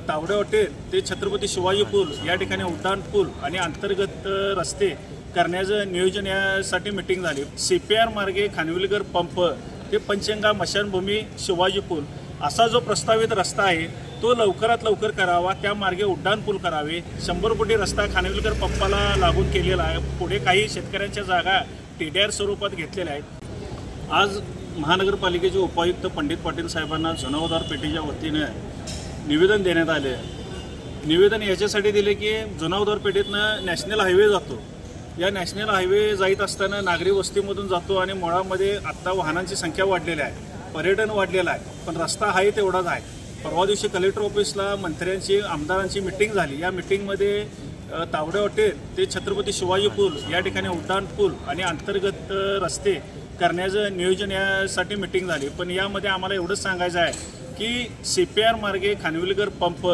Tawde hotel ते छत्रपती शिवाजी पूल या ठिकाणी उड्डाण पूल आणि अंतर्गत रस्ते करण्याचं नियोजन यासाठी मिटिंग झाली. सी पी आर मार्गे खानविलकर पंप ते पंचगंगा मशानभूमी शिवाजी पूल असा जो प्रस्तावित रस्ता आहे तो लवकरात लवकर करावा त्या मार्गे उड्डाण पूल करावे शंभर कोटी रस्ता खानविलकर पंपाला लागून केलेला आहे. पुढे काही शेतकऱ्यांच्या जागा टी डी आर स्वरूपात घेतलेल्या आहेत. आज महानगरपालिकेचे उपायुक्त पंडित पाटील साहेबांना जुनावदार पेठेच्या वतीनं निवेदन देण्यात आले. निवेदन याच्यासाठी दिले की जुनावदार पेठेतनं नॅशनल हायवे जातो. या नॅशनल हायवे जाईत असताना नागरी वस्तीमधून जातो आणि मुळामध्ये आत्ता वाहनांची संख्या वाढलेली आहे. पर्यटन वाढलेलं आहे पण रस्ता हाही तेवढाच आहे. परवा दिवशी कलेक्टर ऑफिसला मंत्र्यांची आमदारांची मिटिंग झाली. या मिटिंगमध्ये तावडे हॉटेल ते छत्रपती शिवाजी पूल या ठिकाणी उड्डाण पूल आणि अंतर्गत रस्ते करण्याचं नियोजन यासाठी मिटिंग झाली. पण यामध्ये आम्हाला एवढंच सांगायचं आहे की सी पी आर मार्गे खानविलकर पंप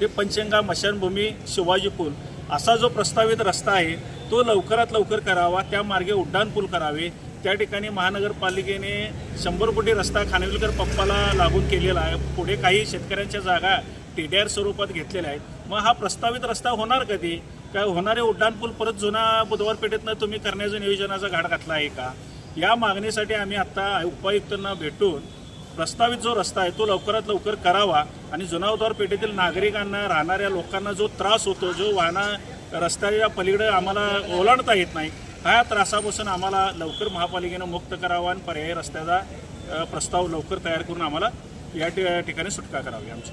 ते पंचगंगा मशानभूमी शिवाजी पूल असा जो प्रस्तावित रस्ता आहे तो लवकरात लवकर करावा त्या मार्गे उड्डाण पूल करावे त्या ठिकाणी महानगरपालिकेने शंभर कोटी रस्ता खानविलकर पंपाला लागून केलेला आहे. पुढे काही शेतकऱ्यांच्या जागा टी डी आर स्वरूपात घेतलेल्या आहेत. मग हा प्रस्तावित रस्ता होणार कधी? काय होणारे उड्डाणपूल परत जुना बुधवार पेठेतनं तुम्ही करण्याच्या नियोजनाचा घाट घातला आहे का? या मागणीसाठी आम्ही आता उपायुक्तांना भेटून प्रस्तावित जो रस्ता आहे तो लवकरात लवकर करावा आणि जुनावदार पेठेतील नागरिकांना राहणाऱ्या लोकांना जो त्रास होतो जो वाहना रस्त्याच्या पलीकडे आम्हाला ओलांडता येत नाही ह्या त्रासापासून आम्हाला लवकर महापालिकेनं मुक्त करावा आणि पर्यायी रस्त्याचा प्रस्ताव लवकर तयार करून आम्हाला या ठि- ठिकाणी सुटका करावी आमची.